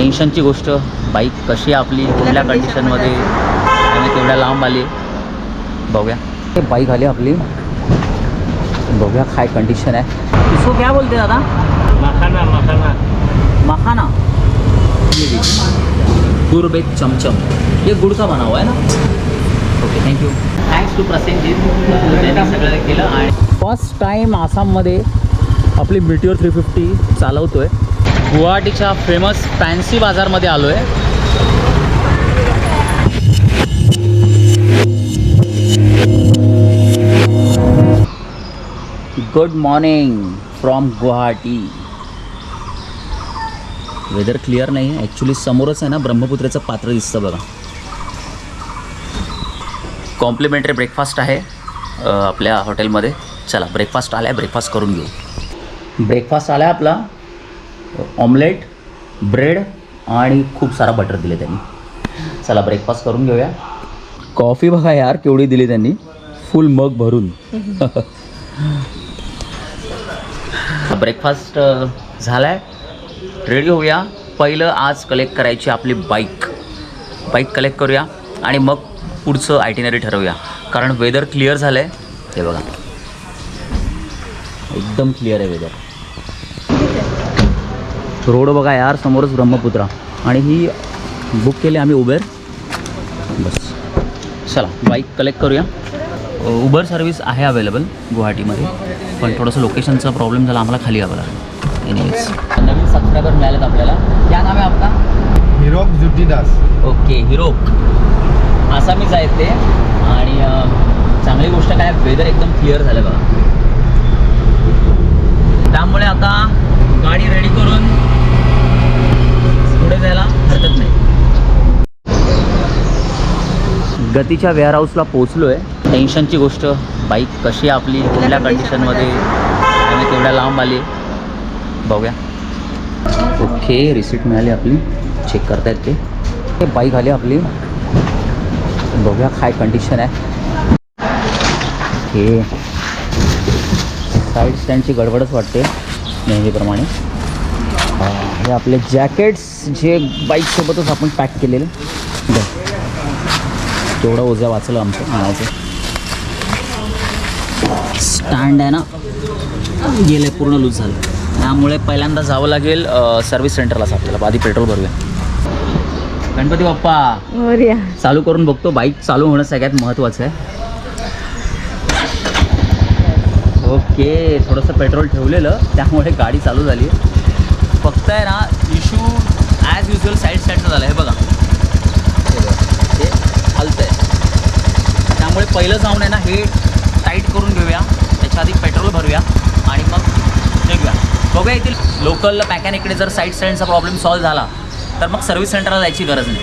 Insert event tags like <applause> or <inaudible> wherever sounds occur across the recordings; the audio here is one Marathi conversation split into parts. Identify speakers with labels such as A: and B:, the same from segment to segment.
A: टेन्शनची गोष्ट. बाईक कशी आहे आपली कुठल्या कंडिशनमध्ये आणि केवढ्या लांब आली. बघूया. हे बाईक आली आपली. बघूया काय कंडिशन आहे. इसको क्या बोलते दादा?
B: मखाना मखाना.
A: मखाना. गुड़ बेक चमचम. ये गुड़ का बना हुआ है ना? Okay thank you thanks to Prasenjit सगळं केलं आणि फर्स्ट टाईम आसाममध्ये आपली मिटिओर थ्री फिफ्टी चालवतो आहे गुवाहाटीच्या फेमस फॅन्सी बाजारमध्ये आलो आहे good morning from Guwahati weather clear नाही आहे ॲक्च्युली समोरच आहे ना ब्रह्मपुत्रेचं पात्र दिसतं बघा. कॉम्प्लिमेंटरी ब्रेकफास्ट आहे आपल्या हॉटेलमध्ये चला ब्रेकफास्ट आला आहे ब्रेकफास्ट करून घेऊ. ब्रेकफास्ट आला आहे आपला. ऑमलेट ब्रेड आणि खूप सारा बटर दिले त्यांनी. चला ब्रेकफास्ट करून घेऊया. कॉफी बघा यार केवढी दिली त्यांनी. फुल मग भरून. ब्रेकफास्ट झाला आहे रेडी होऊया. पहिलं आज कलेक्ट करायची आपली बाईक बाईक कलेक्ट करूया आणि मग पुढचं आयटिनरी ठरवूया. कारण वेदर क्लिअर झालं आहे हे बघा. एकदम क्लिअर आहे वेदर रोड बघा यार समोरच ब्रह्मपुत्रा. आणि ही बुक केली आम्ही उबेर बस. चला बाईक कलेक्ट करूया. उबर सर्विस आहे अवेलेबल गुवाहाटीमध्ये पण थोडंसं लोकेशनचा प्रॉब्लेम झाला आम्हाला खाली यावं लागलं. एनिवेज नवीन सबस्क्रायबर मिळालेत आपल्याला. क्या नाम आहे आपका?
B: हिरोक जुटीदास.
A: ओके हिरोक. आसामीच आहेत ते आणि चांगली गोष्ट काय वेदर एकदम क्लिअर झालं बघा त्यामुळे आता गाडी रेडी करून पुढे जायला हरकत नाही गतीच्या वेअर हाऊसला पोचलो आहे टेन्शनची गोष्ट बाईक कशी आहे आपली कुठल्या कंडिशनमध्ये आणि केवढ्या लांब आली बघूया. ओके रिसिट मिळाली आपली. चेक करतायत ते. हे बाईक आली आपली. बघूया काय कंडिशन आहे. ओके. साईड स्टँडची गडबडच वाटते नेहमीप्रमाणे. हा, हे आपले जॅकेट्स जे बाईकसोबतच आपण पॅक केलेले. बरं तेवढं ओझ्या वाचलं आमचं म्हणायचं. स्टँड आहे ना? गेले पूर्ण लूज झालं. त्यामुळे पहिल्यांदा जावं लागेल सर्व्हिस सेंटरलाच आपल्याला. आधी पेट्रोल भरूया. गणपती बाप्पा चालू करून बघतो. बाईक चालू होणं सगळ्यात महत्त्वाचं आहे. ओके थोडंसं पेट्रोल ठेवलेलं. त्यामुळे गाडी चालू झाली. फक्त आहे ना इशू ॲज युजल साईड स्टँडचं झालं. आहे हे बघा. हे हलतं आहे त्यामुळे पहिलं जाऊन आहे ना हे टाईट करून घेऊया. त्याच्या आधी पेट्रोल भरूया आणि मग निघूया. बघूया येथील लोकल मॅकॅनिकडे जर साईड स्टँडचा प्रॉब्लेम सॉल्व्ह झाला तर मग सर्व्हिस सेंटरला जायची गरज नाही.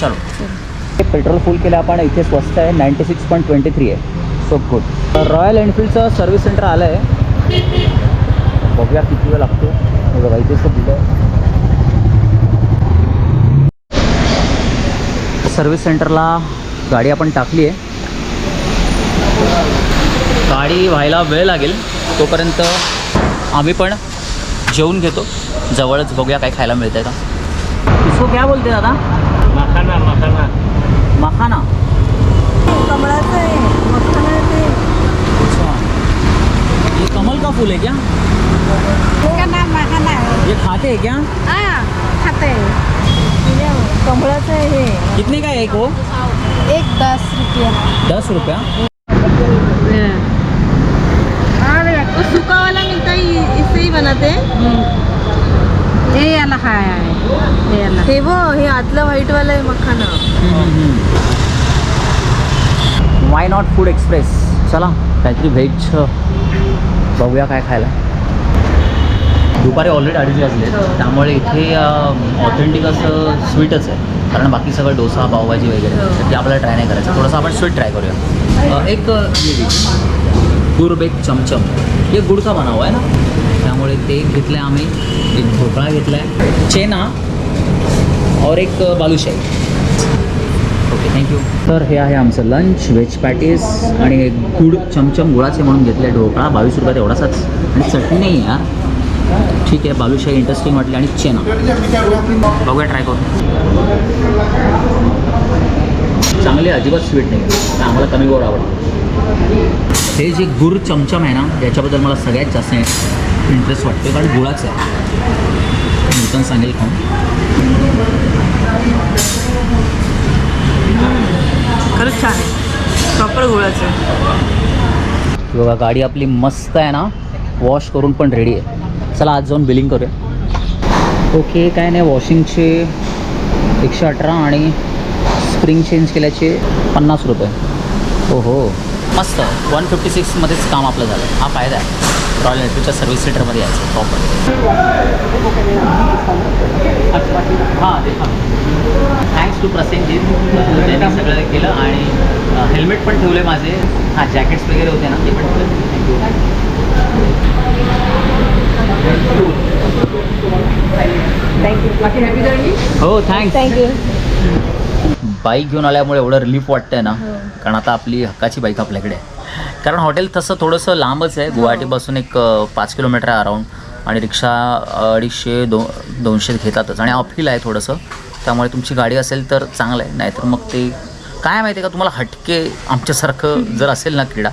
A: चलो. पेट्रोल फुल केलं आपण इथे स्वस्त आहे ninety six point twenty three आहे. सो गुड रॉयल एनफिल्डचं सर्व्हिस सेंटर आलं आहे बघूया किती वेळ लागतो. बघा इथेच दिलं आहे सर्व्हिस सेंटरला गाडी आपण टाकली आहे गाडी व्हायला वेळ लागेल तोपर्यंत आम्ही पण जेवून घेतो. जवळच बघूया काय खायला मिळतंय का इसको क्या बोलते दादा?
B: मखाना मखाना.
A: मखाना?
C: कमळाचं आहे मखाना ते
A: अच्छा. ये कमल का फूल है क्या?
C: का नाम मखाना आहे?
A: ये खाते हैं क्या?
C: हा खाते कमळाचं आहे हे.
A: कितने का है एक वो
C: एक दस रुपया.
A: दस रुपया?
C: सूखा वाला मिलता है इससे ही बनाते हे याला हाय आहे. हे वो हे आतलं व्हाईट वाला आहे मखाना.
A: वाय नॉट फूड एक्सप्रेस चला काहीतरी व्हेज बघूया काय खायला. दुपारी ऑलरेडी अडीच वाजले. त्यामुळे इथे ऑथेंटिक असं स्वीटच आहे. कारण बाकी सगळं डोसा पावभाजी वगैरे. तर ते आपल्याला ट्राय नाही करायचं. थोडंसं आपण स्वीट ट्राय करूया. एक गुड़ बेक चमचम. हे गुड़ का बना हुआ है ना? त्यामुळे ते घेतलं आहे आम्ही. एक ढोकळा घेतला आहे चेना. और एक बालुशाही ओके थँक्यू तर हे आहे आमचं लंच व्हेज पॅटीस आणि एक गुड चमचम गुळाचे म्हणून घेतले ढोकळा. बावीस रुपयात एवढासाच. आणि चटणी नाही आहे यार. ठीक आहे बालुशाही इंटरेस्टिंग वाटली आणि चेना. बघूया ट्राय करून. चांगली अजिबात स्वीट नाही. आहे. आम्हाला कमी गोड आवडतं. हे जे गुर चमचम आहे ना याच्याबद्दल मला सगळ्यात जास्त इंटरेस्ट वाटते कारण गुळाचं आहे. नूतन सांगेल खाऊन
C: खरंच छान आहे. प्रॉपर गुळाचं
A: बघा गाडी आपली मस्त आहे ना. वॉश करून पण रेडी आहे. चला आज जाऊन बिलिंग करूया. ओके काय नाही वॉशिंगचे एकशे अठरा आणि स्प्रिंग चेंज केल्याचे पन्नास रुपये. हो हो मस्त. वन फिफ्टी सिक्समध्येच काम आपलं झालं. हा फायदा आहे. रॉयल एनफील्डच्या सर्व्हिस सेंटरमध्ये यायचं प्रॉपर हां ते थँक्स टू प्रसेनजीत त्यांनी सगळं केलं आणि हेल्मेट पण ठेवले माझे. हां जॅकेट्स वगैरे होते ना ते पण ठेवले. थँक्यू हो थँक्स
C: थँक्यू
A: बाईक घेऊन आल्यामुळे एवढं रिलीफ वाटतंय ना कारण आता आपली हक्काची बाईक आपल्याकडे आहे. कारण हॉटेल तसं थोडंसं लांबच आहे. गुवाहाटीपासून एक अ, पाच किलोमीटर आहे अराऊंड आणि रिक्षा अडीचशे दो दोनशे घेतातच. आणि अपहिल आहे थोडंसं. त्यामुळे तुमची गाडी असेल तर चांगलं आहे. नाहीतर मग ते काय माहिती आहे का तुम्हाला हटके आमच्यासारखं जर असेल ना क्रीडा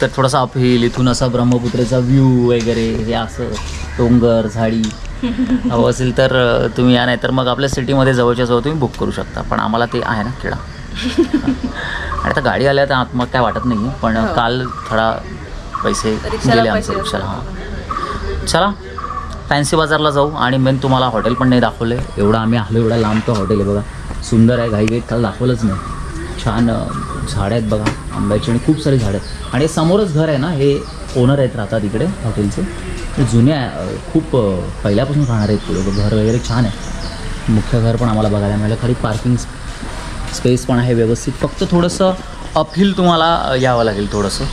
A: तर थोडासा अपहिल इथून असा ब्रह्मपुत्रेचा व्ह्यू वगैरे हे असं डोंगर झाडी. <laughs> हवं असेल तर तुम्ही या नाही तर मग आपल्या सिटीमध्ये जवळच्या जवळ तुम्ही बुक करू शकता. पण आम्हाला ते आहे ना किडा. <laughs> आणि आता गाडी आल्या तर आत मग काय वाटत नाही पण
C: हो.
A: काल थोडा पैसे गेले आमचे रिक्षाला हां चला फॅन्सी बाजारला जाऊ. आणि मेन तुम्हाला हॉटेल पण नाही दाखवलं. आहे एवढं आम्ही आलो एवढा लांब तो हॉटेल आहे बघा. सुंदर आहे घाई काल दाखवलंच नाही. छान झाडं आहेत बघा. आंब्याची आणि खूप सारी झाडं. आहेत आणि समोरच घर आहे ना हे ओनर आहेत राहतात इकडे हॉटेलचे. ते जुने आहे, खूप पहिल्यापासून राहणार आहेत लोक. घर वगैरे छान आहे. मुख्य घर पण आम्हाला बघायला मिळालं. खाली पार्किंग स्पेस पण आहे व्यवस्थित. फक्त थोडंसं अपहिल तुम्हाला यावं लागेल थोडंसं.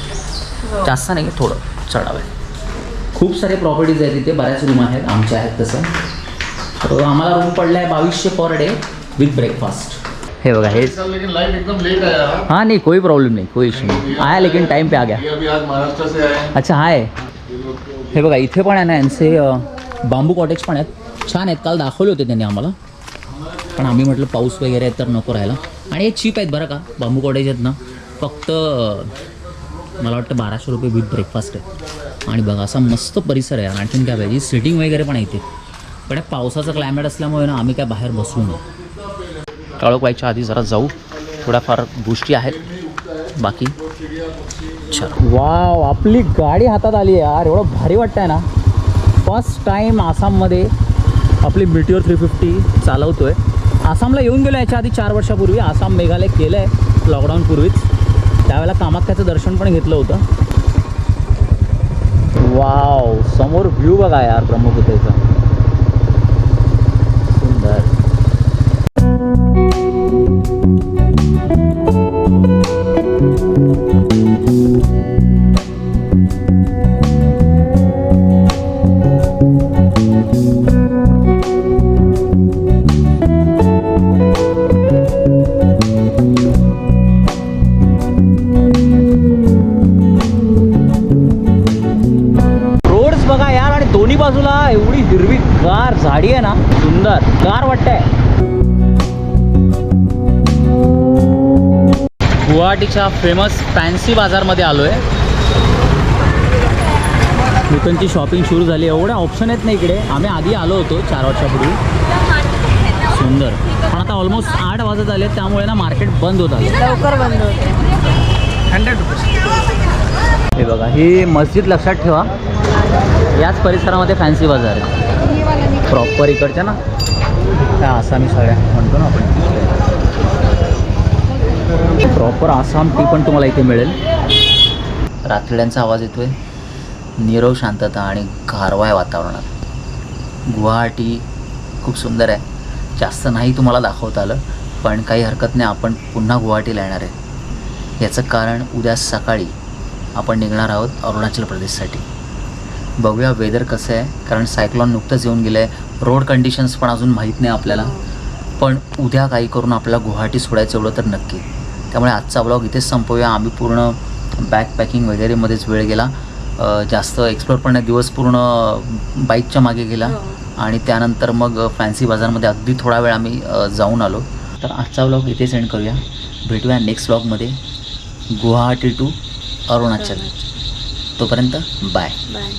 A: जास्त नाही थोडं चढावं. आहे खूप सारे प्रॉपर्टीज आहेत तिथे बऱ्याच रूम आहेत. आमच्या आहेत तसं. तर आम्हाला रूम पडला आहे बावीसशे पर डे विथ ब्रेकफास्ट हे बघा हे
D: हाँ?
A: नहीं कोई प्रॉब्लम नहीं कोई इशू नहीं। आया लेकिन टाइम पे आ गया।
D: ये अभी आज महाराष्ट्र से आए
A: अच्छा आहे
D: ये लोग को-
A: हे बघा इथे पण आहे ना यांचे बांबू कॉटेज पण आहेत. छान आहेत. काल दाखवले होते त्यांनी आम्हाला. पण आम्ही म्हटलं पाऊस वगैरे आहे तर नको राहायला. आणि हे चीप आहेत बरं का. बांबू कॉटेज आहेत ना. फक्त मला वाटतं बाराशे रुपये विथ ब्रेकफास्ट आहे. आणि बघा असा मस्त परिसर आहे आणखीन काय पाहिजे? सिटिंग वगैरे पण आहे इथे. पण पावसाचं क्लायमेट असल्यामुळे ना आम्ही काय बाहेर बसू नये काळोख व्हायच्या आधी जरा जाऊ. थोड्याफार गोष्टी आहेत. बाकी? चल वाव आपली गाडी हातात आली आहे यार. एवढं भारी वाटतं आहे ना. फर्स्ट टाईम आसाममध्ये आपली मिटिओर थ्री फिफ्टी चालवतो आहे आसामला येऊन गेलो याच्या आधी चार वर्षापूर्वी. आसाम मेघालय केलं आहे लॉकडाऊनपूर्वीच त्यावेळेला कामाख्याचं दर्शन पण घेतलं होतं. वाव समोर व्ह्यू बघा यार ब्रह्मपुत्रेचा. दोन्ही बाजूला एवढी हिरवी गार झाडी आहे ना सुंदर. गार वाटतंय. गुवाहाटीच्या फेमस फॅन्सी बाजारमध्ये आलो आहे नूतनची शॉपिंग सुरू झाली. एवढ्या ऑप्शन आहेत ना इकडे. आम्ही आधी आलो होतो चार वर्षापूर्वी. सुंदर. पण आता ऑलमोस्ट आठ वाजत आले त्यामुळे ना मार्केट बंद होत आलं
C: लवकर बंद होते
B: हंड्रेड रुपीज
A: हे बघा ही मस्जिद लक्षात ठेवा. याच परिसरामध्ये फॅन्सी बाजार आहे. प्रॉपर इकडच्या ना? त्या आसामी साड्या म्हणतो ना आपण. प्रॉपर आसाम टी पण तुम्हाला इथे मिळेल. रात्रिड्यांचा आवाज येतोय. नीरव शांतता आणि गारवा आहे वातावरणात. गुवाहाटी खूप सुंदर आहे. जास्त नाही तुम्हाला दाखवता आलं पण काही हरकत नाही आपण पुन्हा गुवाहाटीला येणार आहे. याचं कारण उद्या सकाळी आपण निघणार आहोत अरुणाचल प्रदेशसाठी. बघूया वेदर कसं आहे. कारण सायक्लॉन नुकतंच येऊन गेलं आहे रोड कंडिशन्स पण अजून माहीत नाही आपल्याला. पण उद्या काही करून आपल्याला गुवाहाटी सोडायचं एवढं तर नक्की. त्यामुळे आजचा ब्लॉग इथेच संपवूया. आम्ही पूर्ण बॅक पॅकिंग वगैरेमध्येच वेळ गेला. जास्त एक्सप्लोर पण नाही. दिवस पूर्ण बाईकच्या मागे गेला.
C: हो.
A: आणि त्यानंतर मग फॅन्सी बाजारमध्ये अगदी थोडा वेळ आम्ही जाऊन आलो. तर आजचा व्लॉग इथे सेंड करूया. भेटूया नेक्स्ट व्लॉगमध्ये गुवाहाटी टू अरुणाचल. तोपर्यंत बाय
C: बाय